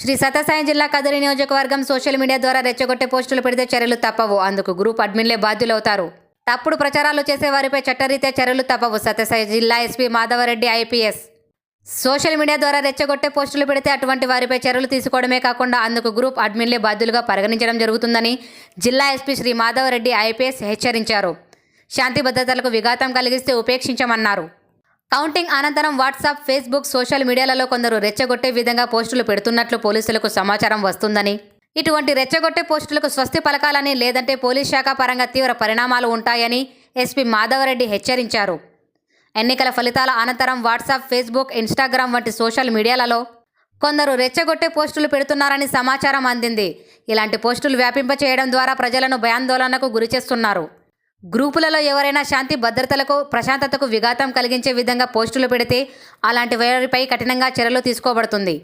శ్రీ సత్యసాయి జిల్లా కదిరి నియోజకవర్గం social media ద్వారా రెచ్చగొట్టే పోస్టులు పెడితే చర్యలు తప్పవు. అందుకు గ్రూప్ అడ్మిన్లే బాధ్యులవుతారు. తప్పుడు ప్రచారాలు చేసే వారిపై చట్టరీత్యా చర్యలు తప్పవు సత్యసాయి జిల్లా SP Madhavareddy IPS. Social media ద్వారా రెచ్చగొట్టే పోస్టులు పెడితే అటువంటి వారిపై చర్యలు తీసుకోవడమే కాకుండా అందుకు గ్రూప్ అడ్మిన్లే బాధ్యులుగా పరిగణించడం జరుగుతుందని జిల్లా ఎస్పీ శ్రీ మాధవరెడ్డి ఐపీఎస్ హెచ్చరించారు. శాంతి భద్రతలకు విఘాతం కలిగిస్తే ఉపేక్షించమన్నారు. కౌంటింగ్ అనంతరం వాట్సాప్ ఫేస్బుక్ సోషల్ మీడియాలలో కొందరు రెచ్చగొట్టే విధంగా పోస్టులు పెడుతున్నట్లు పోలీసులకు సమాచారం వస్తుందని. ఇటువంటి రెచ్చగొట్టే పోస్టులకు స్వస్తి పలకాలని లేదంటే పోలీస్ శాఖ పరంగా తీవ్ర పరిణామాలు ఉంటాయని ఎస్పీ మాధవరెడ్డి హెచ్చరించారు. ఎన్నికల ఫలితాల అనంతరం వాట్సాప్ ఫేస్బుక్ ఇన్స్టాగ్రామ్ వంటి సోషల్ మీడియాలలో కొందరు రెచ్చగొట్టే పోస్టులు పెడుతున్నారని సమాచారం అందింది. ఇలాంటి పోస్టులు వ్యాపింప చేయడం ద్వారా ప్రజలను భయాందోళనకు గురిచేస్తున్నారు. గ్రూపులలో ఎవరైనా శాంతి భద్రతలకు ప్రశాంతతకు విఘాతం కలిగించే విధంగా పోస్టులు పెడితే అలాంటి వారిపై కఠినంగా చర్యలు తీసుకోబడుతుంది.